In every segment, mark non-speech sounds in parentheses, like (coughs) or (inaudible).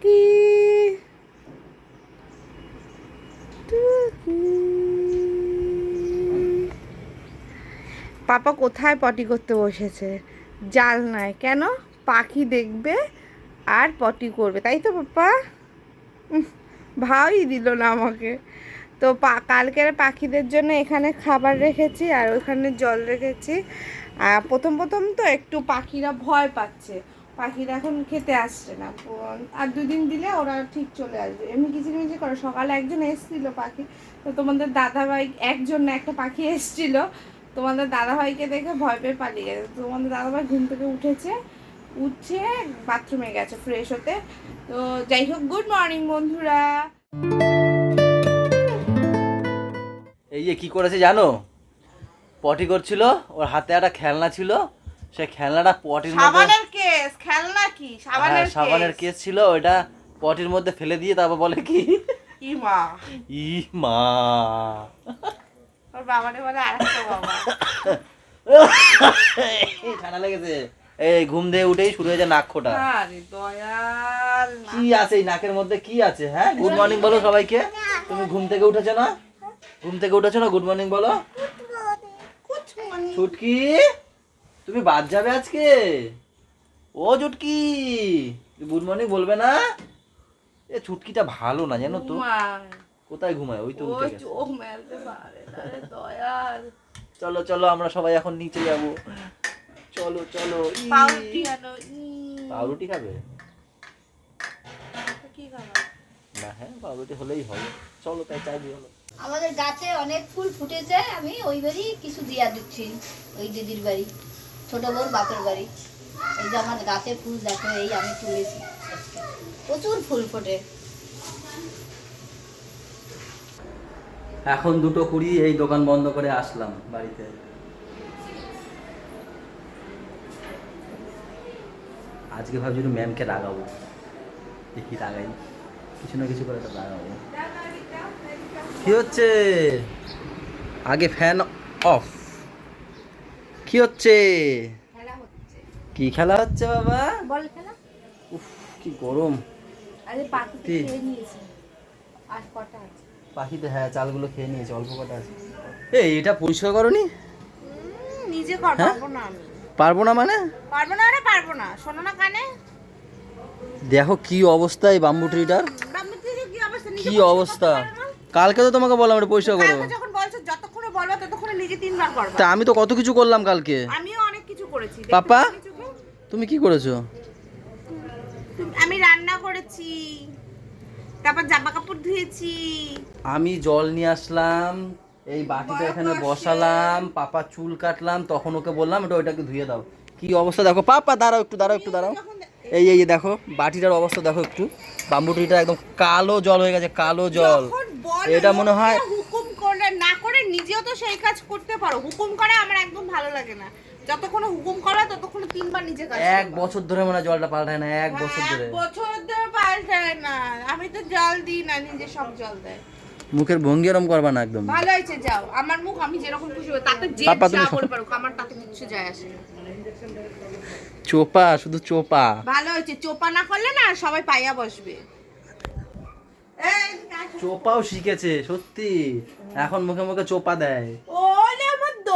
টুকি পাপা কোথায় পটি করতে বসেছে? জাল নাই কেন? পাখি দেখবে আর পটি করবে, তাই তো পাপা? ভাই দিল না আমাকে। তো পা, কালকের পাখিদের জন্য এখানে খাবার রেখেছি আর ওখানে জল রেখেছি। আর প্রথম প্রথম তো একটু পাখিরা ভয় পাচ্ছে। পাখিরা এখন খেতে আসছে না। আর দুদিন দিলে ওরা ঠিক চলে আসবে। এমনি কিচিরমিচি করে। সকালে একজন এসেছিল পাখি। তো তোমাদের দাদাভাই একজন না একটা পাখি এসেছিল। তোমাদের দাদাভাইকে দেখে ভয় পেয়ে পালিয়ে গেছে। তোমাদের দাদাভাই ঘুম থেকে উঠেছে। উঠে বাথরুমে গেছে ফ্রেশ হতে। তো যাই হোক গুড মর্নিং বন্ধুরা। এই যে কি করেছে জানো? পটি করছিল। ওর হাতে একটা খেলনা ছিল। সে খেলনাটা পটির মধ্যে খেলনা কি? হ্যাঁ সাবানের সাবানের কেস ছিল ওটা পটির মধ্যে ফেলে দিয়ে তারপর বলে কি? কি মা। ই মা। ওর বাবারে বলে আরেকটা বাবা। ঠান্ডা লেগেছে। এই ঘুম দিয়ে উঠেই শুরু হয়েছে নাক খোটা। আরে দয়াল না। কি আছে এই নাকের মধ্যে? কি আছে হ্যাঁ? গুড মর্নিং বলো সবাইকে। তুমি ঘুম থেকে উঠেছো না? ঘুম থেকে উঠেছো না? গুড মর্নিং বলো। ছুটকি তুমি বাদ যাবে আজকে? ও চুটকি গুড মর্নিং বলবে না? এ ছুটকিটা ভালো না জানো তো। কোথায় ঘুমায়? ওই তো উঠে গেছে। চলো চলো আমরা সবাই এখন নিচে যাব। চলো চলো পাউরুটি আনো পাউরুটি খাবে? না হ্যাঁ পাউরুটি হলেই হবে। চলো তাই চাই হলো। আমাদের গাছে অনেক ফুল ফুটেছে আমি ওই বাড়ি কিছু দিয়া দিচ্ছি ওই দিদির বাড়ি ছোট বউর বাপের বাড়ি। এই যে আমার গাছে ফুল দেখো, এই আমি তুলেছি। প্রচুর ফুল ফোটে। এখন দুটো কুড়ি এই দোকান বন্ধ করে আসলাম বাড়িতে। আজকে ভাবছি একটু ম্যামকে রাগাবো। দেখি রাগাই। কিছু না কিছু করে তো রাগাবো। কি হচ্ছে? আগে ফ্যান অফ কি হচ্ছে? কি খেলা হচ্ছে বাবা? বল খেলা। উফ কি গরম। আরে পাখি কি? খেয়ে নিয়েছে। আর কটা আছে? পাখিতে হ্যাঁ চালগুলো খেয়ে নিয়েছে অল্প কটা আছে। এই এটা পরিষ্কার করনি? নিজে কর হ্যাঁ? পারব না আমি। পারব না মানে? পারব না আরে পারব না। শোনো না কানে। দেখো কি অবস্থা এই বাম্বু ট্রিটার। কি অবস্থা? নিজে কি অবস্থা? কালকে তো তোমাকে বললাম এটা পরিষ্কার করো। যখন বলছো যতক্ষণে বলবা ততক্ষণে নিজে তিনবার করবা। তা আমি তো কত কিছু করলাম কালকে। আমিও অনেক কিছু করেছি। পাপা? তুমি কি করেছ? আমি রান্না করেছি। তারপর জামা কাপড় ধুয়েছি। আমি জল নিয়ে আসলাম এই বাটিটা এখানে বসালাম পাপা চুল কাটলাম তখন ওকে বললাম এটা ওইটাকে ধুয়ে দাও। কি অবস্থা দেখো পাপা দাঁড়াও একটু দাঁড়াও একটু দাঁড়াও। এই এই দেখো বাটিটার অবস্থা দেখো একটু। বাম্বু ট্রিটা একদম কালো জল হয়ে গেছে কালো জল। এটা মনে হয় হুকুম করলে না করে নিজেও তো সেই কাজ করতে পারো। হুকুম করে আমার একদম ভালো লাগে না। যতক্ষণ হুকুম করা ততক্ষণ তিনবার নিজে কাজ এক বছর ধরে মনে জলটা পাল্টায় না এক বছর ধরে। এক বছর ধরে পাল্টায় না। আমি তো জল দিই না নিজে সব জল দেয়। মুখের ভঙ্গি এরম করবা না একদম। ভালো হয়েছে যাও। আমার মুখ আমি যেরকম খুশি হই তাতে যে যা বলে পারুক আমার তাতে কিছু যায় আসে না। চোপা শুধু চোপা। ভালো হয়েছে। চোপা না করলে না সবাই পাইয়া বসবে। চোপাও শিখেছে সত্যি। এখন মুখে মুখে চোপা দেয়। ওলে আমার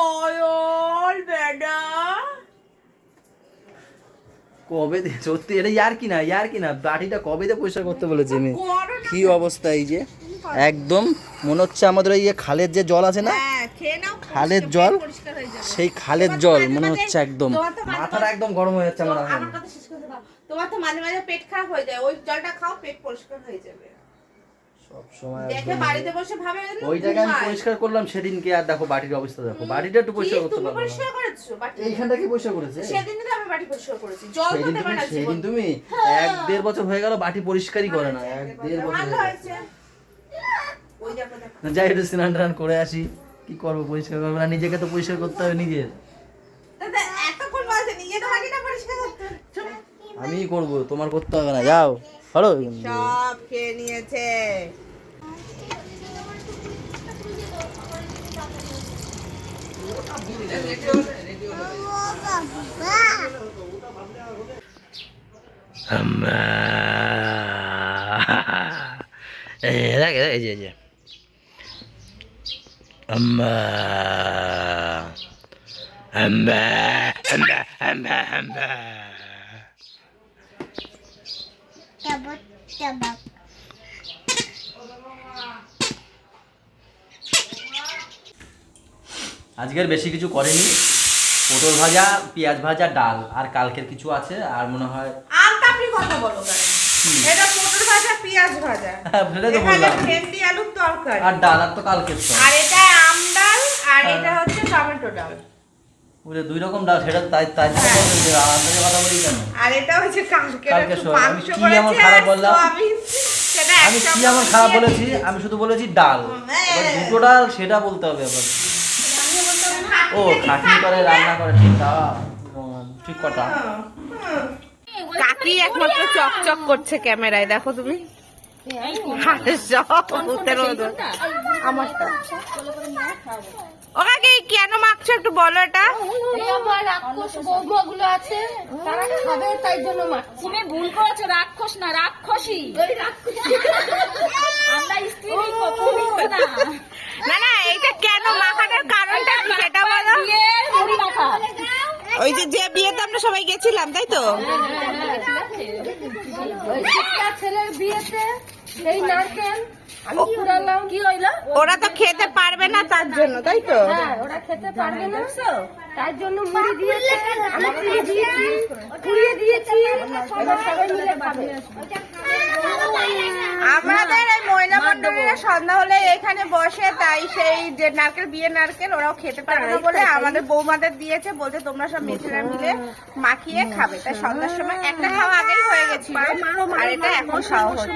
দয়াল বেডা কবে দে সত্যি এটা ইয়ার কি না ইয়ার কি না বাটিটা কবে দিয়ে পরিষ্কার করতে বলেছে আমি কি অবস্থা এই যে? একদম মনে হচ্ছে আমাদের ওই খালের যে জল আছে না? হ্যাঁ, খালের জল? সেই খালের জল মনে হচ্ছে একদম। মাথাটা একদম গরম হয়ে যাচ্ছে আমার। তোমার তো মাঝে মাঝে পেট খারাপ হয়ে যায় ওই জলটা খাও পেট পরিষ্কার হয়ে যাবে। দেখে বাড়িতে বসে ভাবে না, ওইটাকে আমি পরিষ্কার করলাম সেদিনকে আর দেখো বাটির অবস্থা দেখো। বাটিটা একটু পরিষ্কার করতে তুমি পরিষ্কার করেছ? বাটি? এইখানটা কি পরিষ্কার করেছে? সেদিন তো আমি বাটি পরিষ্কার করেছি। জল তো দেবে না সেদিন তুমি এক দেড় বছর হয়ে গেল বাটি পরিষ্কারই করে না। এক দেড় বছর ভালো হয়ে ওই দেখো দেখো। যাই একটু স্নান টান করে আসি। কি করব পরিষ্কার করব না? নিজেকে তো পরিষ্কার করতে হবে নিজের। আমিই করব তোমার করতে হবে না। যাও। হলো সব খেয়ে নিয়েছে আম্মা এই দেখ এই যে এই যে আম্মা আম্মা আম্মা আম্মা আম্মা আজকের বেশি কিছু করেনি। পটল ভাজা পেঁয়াজ ভাজা ডাল। আর কালকের কিছু আছে আর মনে হয় আমটা আপনি কথা বলো কেন? এটা পটল ভাজা পেঁয়াজ ভাজা। হ্যাঁ, তো এখানে বললাম। ভেন্ডি আলুর তরকারি। আর ডাল আর তো কালকের তো আর এটা আম ডাল আর হ্যাঁ। এটা হচ্ছে টমেটো ডাল। বুঝলে দুই রকম ডাল সেটা তাই তাই হ্যাঁ। কথা বলি কেন? আর এটা হচ্ছে কালকে কালকে একটু সো- আমি কি করেছি এমন খারাপ বললাম? আমি কি আমার খারাপ বলেছি? আমি শুধু বলেছি ডাল। দুটো ডাল সেটা বলতে হবে আবার। ও খাটনি করে রান্না করে ঠিক ঠিক কথা। কাকি একমাত্র চকচক করছে ক্যামেরায় দেখো তুমি। আমারটা। ও কাকি কেন মাখছো একটু বলো এটা? আমার রাক্ষস বৌমাগুলো আছে তারা খাবে তাই জন্য মারছি তুমি ভুল করেছ রাক্ষস না রাক্ষসী। ওই রাক্ষসী। আমরা স্ত্রী না। না না এটা কেন মাখানোর কারণটা কি সেটা বলো। মুড়ি মাখা। ওই যে যে বিয়েতে আমরা সবাই গেছিলাম তাই তো? ওই ছেলের বিয়েতে এই নারকেল ওরা তো খেতে পারবে না তার জন্য, তাই তো? হ্যাঁ ওরা খেতে পারবে না। তার জন্য মুড়ি দিয়েছি সবাই মিলে খাবে। আমাদের এই মহিলা মন্ডলীরা সন্ধ্যা হলে এখানে বসে তাই সেই যে নারকেল বিয়ে নারকেল ওরাও খেতে পারে না বলে আমাদের বৌমাদের দিয়েছে বলতে তোমরা সব মেয়েছেরা মিলে মাখিয়ে খাবে। তাই সন্ধ্যার সময় একটা খাওয়া আগেই হয়ে গেছিল। আর এটা এখন খাওয়া হচ্ছে।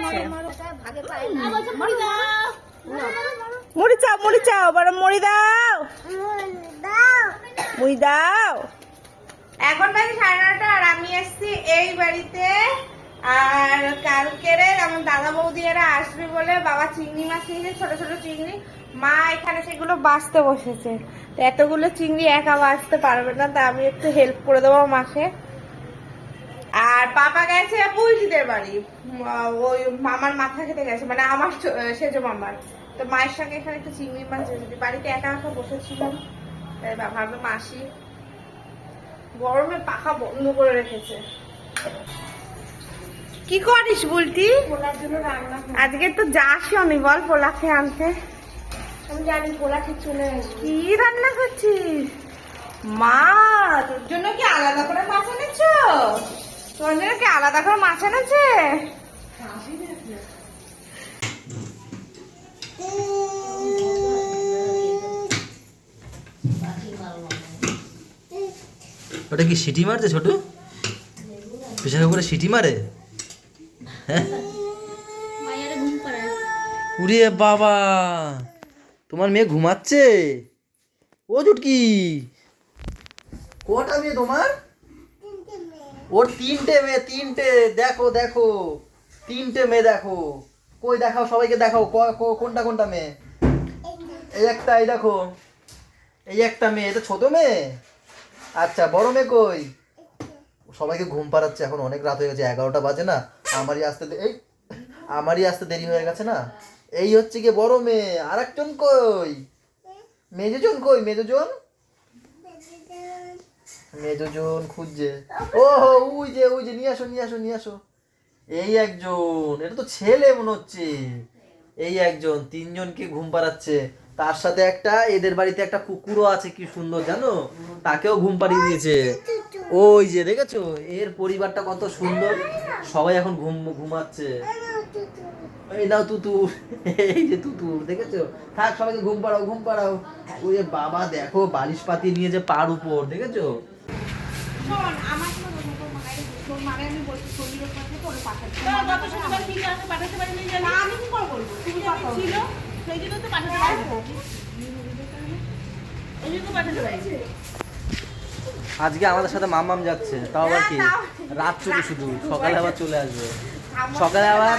মুড়ি চাও মুড়ি চাও বড় মুড়ি দাও। মুড়ি দাও। এখন বাজে সাড়ে নটা আর আমি এসছি এই বাড়িতে। আর কালকের আমার দাদা বৌদি এরা আসবে বলে বাবা চিংড়ি মাছ নিয়েছে, ছোট ছোট চিংড়ি। মা এখানে সেগুলো বাঁচতে বসেছে। তো এতগুলো চিংড়ি একা বাঁচতে পারবে না, তা আমি একটু হেল্প করে দেবো মাকে। আর পাপা গেছে পুলজিদের বাড়ি। ওই মামার মাথা খেতে গেছে মানে আমার সেজো মামার। তো মায়ের সঙ্গে এখানে একটু চিংড়ি মাছ রেখেছি বাড়িতে একা একা বসেছিলাম, তাই আসি। গরমে পাখা বন্ধ করে রেখেছে। কি করিস রান্না আজকে তো যাসও নি বল পোলা খেয়ে আনতে। আমি জানি পোলা ঠিক চলে কি রান্না করছিস? মা তোর জন্য কি আলাদা করে মাছ এনেছো? তোমার জন্য কি আলাদা করে মাছ এনেছে? ওটা কি সিটি মারছে ছোট? পেশাকে করে সিটি মারে? উরে বাবা, তোমার মেয়ে ঘুমাচ্ছে? ও জুটকি কটা মেয়ে তোমার? ওর তিনটে মেয়ে, তিনটে, দেখো দেখো, তিনটে মেয়ে দেখো। কই দেখাও, সবাইকে দেখাও কোনটা কোনটা মেয়ে? এই একটা, এই দেখো, এই একটা মেয়ে, এটা ছোট মেয়ে? আচ্ছা বড় মেয়ে কই? সবাইকে ঘুম পাড়াচ্ছে, এখন অনেক রাত হয়ে গেছে, এগারোটা বাজে না। আমারই আসতে এই, আমারই আসতে দেরি হয়ে গেছে না? এই হচ্ছে কি বড় মেয়ে আর একজন কই? মেজোজন কই? মেজোজন? মেজোজন খুঁজছে। ও হো উই যে উই যে, নিয়ে আসো নিয়ে আসো নিয়ে আসো। এই একজন, এটা তো ছেলে মনে হচ্ছে। এই একজন, তিনজনকে ঘুম পাড়াচ্ছে। তার সাথে একটা এদের বাড়িতে একটা কুকুরও আছে কি সুন্দর জানো? তাকেও ঘুম পাড়িয়ে দিয়েছে। ওই যে দেখেছ? এর পরিবারটা কত সুন্দর। সবাই এখন ঘুম ঘুমাচ্ছে। এই নাও তুতুর এই যে তুতুর দেখেছ? থাক সবাইকে ঘুম পাড়াও ঘুম পাড়াও। ওই যে বাবা দেখো বালিশ পাতি নিয়ে যে পার উপর দেখেছ? আমি কি তুমি আজকে আমাদের সাথে মামাম যাচ্ছে, তাও আবার কি? রাত চুকু শুধু, সকালে আবার চলে আসবে। সকালে আবার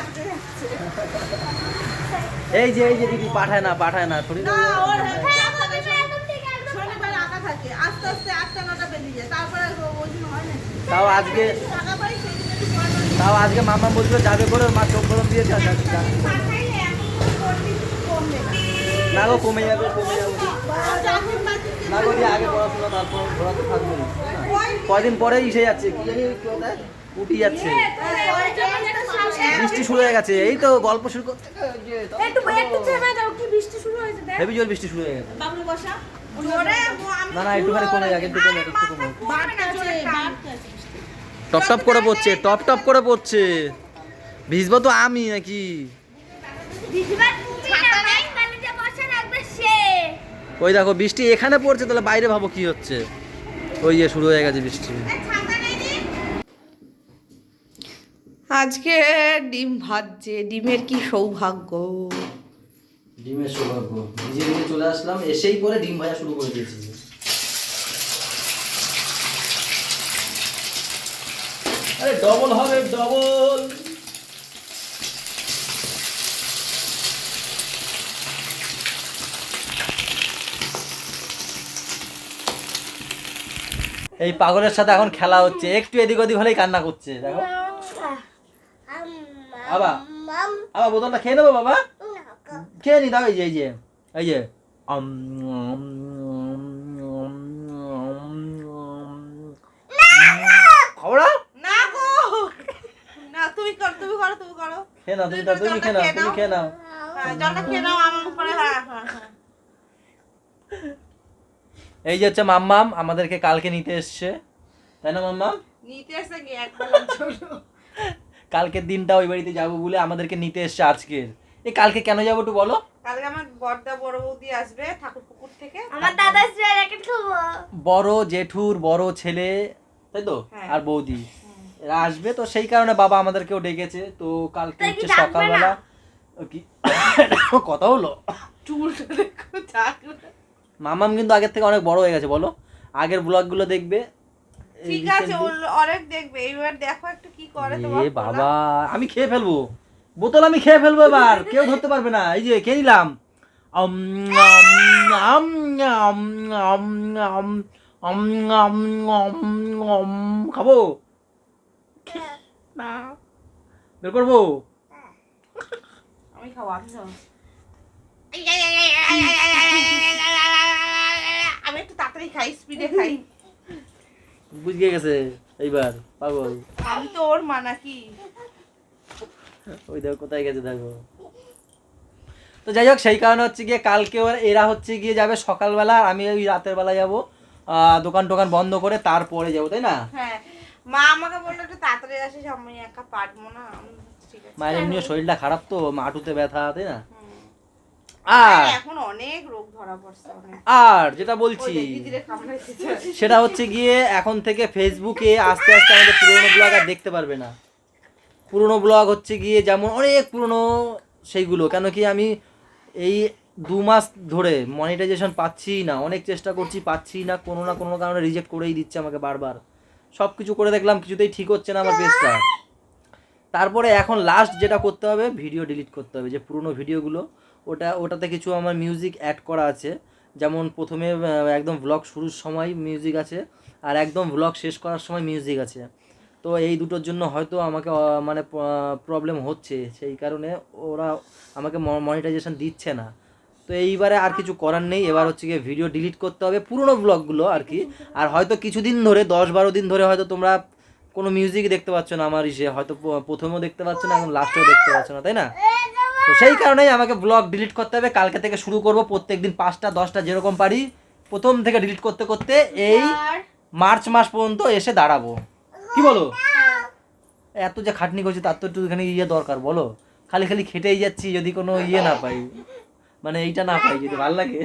এই যে এই যে দিদি, পাঠায় না পাঠায় না থোড়ি তাও আজকে তাও আজকে মামা বলছিল যাবে করে মা চোখ গরম দিয়েছে না। গো কমে যাবে কমে যাবে। না গো দিয়ে আগে পড়াশোনা তারপর ঘোরাতে থাকবে। কয়দিন পরে এসে যাচ্ছে কি জানি উঠি যাচ্ছে। বৃষ্টি শুরু হয়ে গেছে। এই তো গল্প শুরু করতে হেভি জোর বৃষ্টি শুরু হয়ে গেছে। না না একটুখানি কমে যাক একটু কমে একটু কমে। টপ টপ করে পড়ছে টপ টপ করে পড়ছে। ভিজবো তো আমি নাকি? ওই দেখো বৃষ্টি এখানে পড়ছে তাহলে বাইরে ভাবো কি হচ্ছে। ওই যে শুরু হয়ে গেছে বৃষ্টি। আজকে ডিম ভাজছে ডিমের কি সৌভাগ্য? ডিমের সৌভাগ্য। নিজে নিজে চলে আসলাম এসেই পরে ডিম ভাজা শুরু করে দিয়েছি। আরে ডবল হবে ডবল এই পাগলের সাথে এখন খেলা হচ্ছে। একটু এদিক ওদিক হলেই কান্না করছে দেখো। বাবা আবার বোতলটা খেয়ে নেব বাবা? খেয়ে নি দাও এই যে এই যে এই যে। আম, আম, আম, আম, খাব না না গো। না তুমি করো তুমি করো তুমি করো। খেয়ে নাও তুমি খেয়ে নাও তুমি খেয়ে নাও। হ্যাঁ, জলটা খেয়ে নাও আমার উপরে হ্যাঁ হ্যাঁ হ্যাঁ এই যে হচ্ছে মাম্মাম আমাদেরকে কালকে নিতে এসছে। তাই না মাম্মাম? নিতে এসে চলো কালকের দিনটা ওই বাড়িতে যাব বলে আমাদেরকে নিতে এসছে আজকের। এই কালকে কেন যাব একটু বলো? কালকে আমার বড়দা বড় বৌদি আসবে ঠাকুর পুকুর থেকে। আমার দাদা জ্যাকেট খাব বড় জেঠুর বড় ছেলে তাই তো? হ্যাঁ। আর বৌদি। এরা আসবে তো সেই কারণে বাবা আমাদেরকেও ডেকেছে। তো কালকে হচ্ছে সকালবেলা ও কি? (coughs) কথা হলো? চুলটা দেখো চাকরা মামাম কিন্তু আগের থেকে অনেক বড় হয়ে গেছে বলো আগের ব্লগগুলো দেখবে ঠিক আছে অনেক দেখবে এবার দেখো একটু কি করে তোমার বাবা আমি খেয়ে ফেলব বোতল আমি খেয়ে ফেলব এবার কেউ ধরতে পারবে না এই যে খেয়ে নিলাম খাব না বের করব আমি খাব আমি একটু তাড়াতাড়ি খাই স্পিডে খাই। বুঝিয়ে গেছে এইবার পাগল। আমি তো ওর মা নাকি। ওই দেখো কোথায় গেছে দেখো। তো যাই হোক সেই কারণে হচ্ছে গিয়ে কালকে এরা হচ্ছে গিয়ে যাবে সকালবেলা আর আমি ওই রাতের বেলা যাব দোকান টোকান বন্ধ করে তারপরে যাব তাই না? হ্যাঁ মা আমাকে বলল একটু তাড়াতাড়ি আসিস আমি একা পারব না। মায়ের এমনিও শরীরটা খারাপ তো মাটুতে ব্যথা তাই না। আর এখন অনেক রোগ ধরা পড়ছে আর যেটা বলছি সেটা হচ্ছে। গিয়ে এখন থেকে ফেসবুকে আস্তে আস্তে আমাদের পুরোনো ব্লগ আর দেখতে পারবে না। পুরোনো ব্লগ হচ্ছে গিয়ে যেমন অনেক পুরনো সেইগুলো কেন কি আমি এই দু মাস ধরে মনিটাইজেশন পাচ্ছি না অনেক চেষ্টা করছি পাচ্ছি না কোনো না কোনো কারণে রিজেক্ট করেই দিচ্ছে আমাকে বারবার। সব কিছু করে দেখলাম কিছুতেই ঠিক হচ্ছে না আমার পেজটা তারপরে এখন লাস্ট যেটা করতে হবে ভিডিও ডিলিট করতে হবে যে পুরনো ভিডিওগুলো ওটা, ওটাতে কিছু আমার মিউজিক অ্যাড করা আছে। যেমন প্রথমে একদম ব্লগ শুরুর সময় মিউজিক আছে, আর একদম ব্লগ শেষ করার সময় মিউজিক আছে। তো এই দুটোর জন্য হয়তো আমাকে মানে প্রবলেম হচ্ছে। সেই কারণে ওরা আমাকে মনিটাইজেশন দিচ্ছে না। তো এইবারে আর কিছু করার নেই। এবার হচ্ছে গিয়ে ভিডিও ডিলিট করতে হবে পুরনো ব্লগগুলো আর কি। আর হয়তো কিছুদিন ধরে, দশ বারো দিন ধরে হয়তো তোমরা কোনো মিউজিক দেখতে পাচ্ছ না আমার ইসে। হয়তো প্রথমেও দেখতে পাচ্ছ না, এখন লাস্টেও দেখতে পাচ্ছ না, তাই না? তো সেই কারণেই আমাকে ব্লগ ডিলিট করতে হবে। কালকে থেকে শুরু করব প্রত্যেক দিন পাঁচটা দশটা যেরকম পারি। প্রথম থেকে ডিলিট করতে করতে এই মার্চ মাস পর্যন্ত এসে দাঁড়াবো। কি বলো? এত যে খাটনি করছি তার তো একটুখানি ইয়ে দরকার বলো? খালি খালি খেটেই যাচ্ছি যদি কোনো ইয়ে না পাই। মানে এইটা না পাই যদি ভালো লাগে।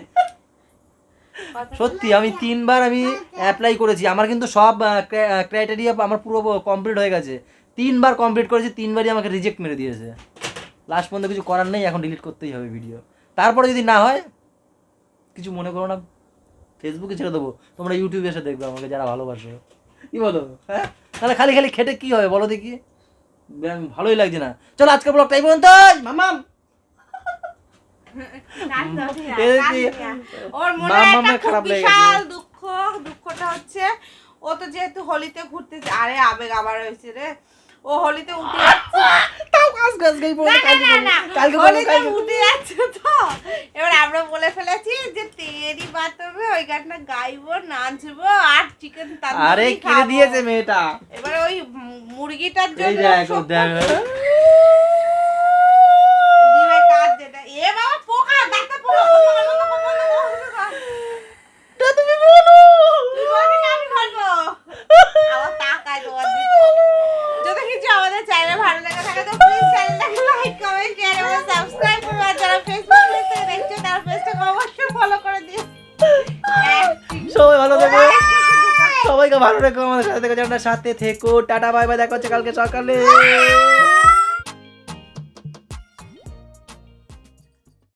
সত্যি আমি তিনবার আমি অ্যাপ্লাই করেছি। আমার কিন্তু সব ক্রাইটেরিয়া আমার পুরো কমপ্লিট হয়ে গেছে। তিনবার কমপ্লিট করেছি তিনবারই আমাকে রিজেক্ট মেরে দিয়েছে। লাস্ট পর্যন্ত কিছু করার নেই এখন ডিলিট করতেই হবে ভিডিও তারপরে যদি না হয় কিছু মনে করো না ফেসবুকে ছেড়ে দেবো। তোমরা ইউটিউবে এসে দেখবে আমাকে যারা ভালোবাসো। কি বলো? হ্যাঁ? তাহলে খালি খালি খেটে কি হবে বলো দেখি? ভালোই লাগছে না। চলো আজকে ব্লগটা এই পর্যন্ত মামাম ওর মনে একটা খারাপ লেগে বিশাল দুঃখ। দুঃখটা হচ্ছে ও তো যেহেতু হোলিতে ঘুরতে আরে আবেগ আবার হয়েছে রে। ও হোলিতে উঠে (laughs) যাচ্ছে তাও আজকে বলে কালকে না, না, কালকে বলব কালকে উঠে যাচ্ছে তো। এবার আমরা বলে ফেলেছি যে তেরি বাতবে ওই গানটা গাইবো নাচবো আর চিকেন আরে কিনে দিয়েছে মেয়েটা। এবার ওই মুরগিটার জন্য দেখো দেখো। ভালো রেখো আমাদের সাথে থেকো সাথে থেকো। টাটা বাই বাই দেখা হচ্ছে কালকে সকালে।